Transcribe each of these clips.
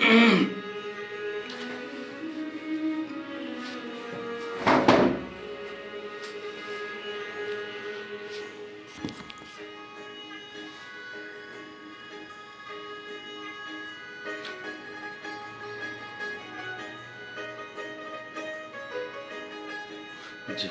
음. 그치?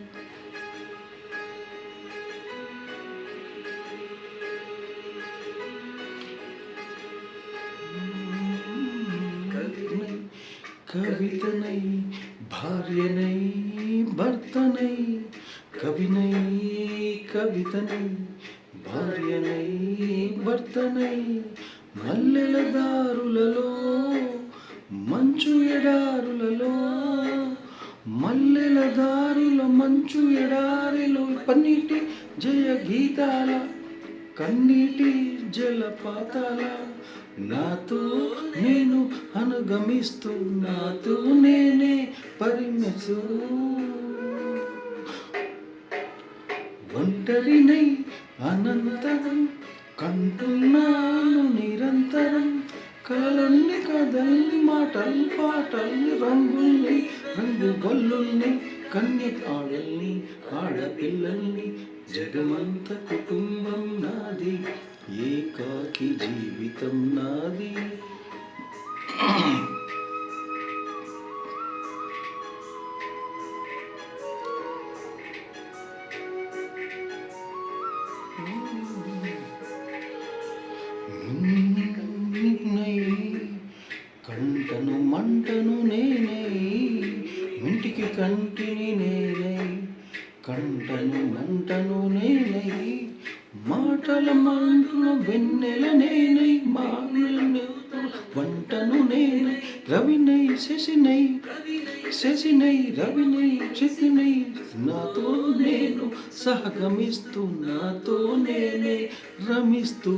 కవితనై భార్యనై భర్తనై కవినై కవితనై భార్యనై భర్తనై మల్లెల దారులలో మంచు ఎడారులలో మల్లెల దారుల మంచు ఎడారిలో పన్నీటి జయ గీతాల కన్నీటి జలపాతాల నాతో నేను అనుగమిస్తూ నాతో నేనే పరిమిసు ఒంటరినై అనంతరం కంటున్నాను నిరంతరం. కలలన్నీ కదల్ని మాటల్ని పాటల్ని రంగుల్ని రంగు గొల్లుల్ని కన్య ఆడల్ని ఆడపిల్లల్ని జగమంత కుటుంబం నా మనిషి జీవితం నాది. కంటను మంటను నేనై ఇంటికి కంటిని నేనై కంటను మంటను నేనై. మాటల మాండున వెన్నెల నేనై మానను వంటను నేనై రవినై శశినై శశినై రవినై చితినై నాతో నేను సహగమిస్తూ నాతో నేనే రమిస్తూ.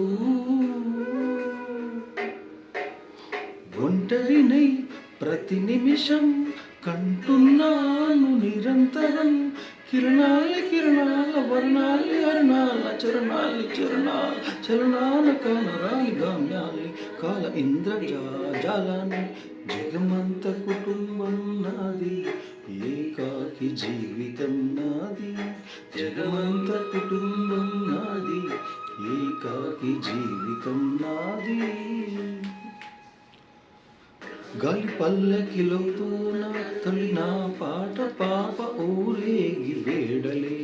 ఒంటరినై ప్రతి నిమిషం కంటున్నాను నిరంతరం కిరణాలి కిరణాల వర్ణాలి అరుణాల చరణాలి చరణాల చలనాల కానరాలి గామ్యాలి కాల ఇంద్ర జాలాన్ని జగమంత కుటుంబం నాది ఏకాకి జీవితం నాది జగమంత కుటుంబం నాది ఏకాకి జీవితం నాది. గాలి పల్లకిలోన తొలి నా పాట పాప ఊరేగి వేడలే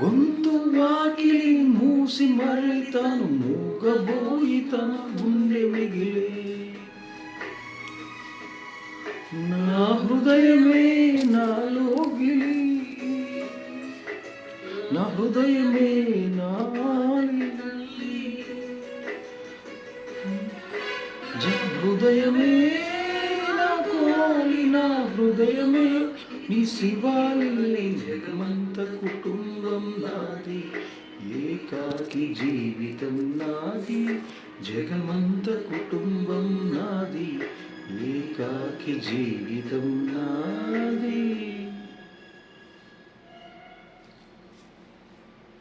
గొంతు వాకిలి మూసి మరలి తాను మూగబోయి తన గుండె మిగిలే నా హృదయమే నాలో గిలి నా హృదయమే నాలి హృదయమే నా కోలి నా హృదయమే నీ శివాలి జగమంత కుటుంబం నాది ఏకాకి జీవితం నాది జగమంత కుటుంబం నాది ఏకాకి జీవితం నాది.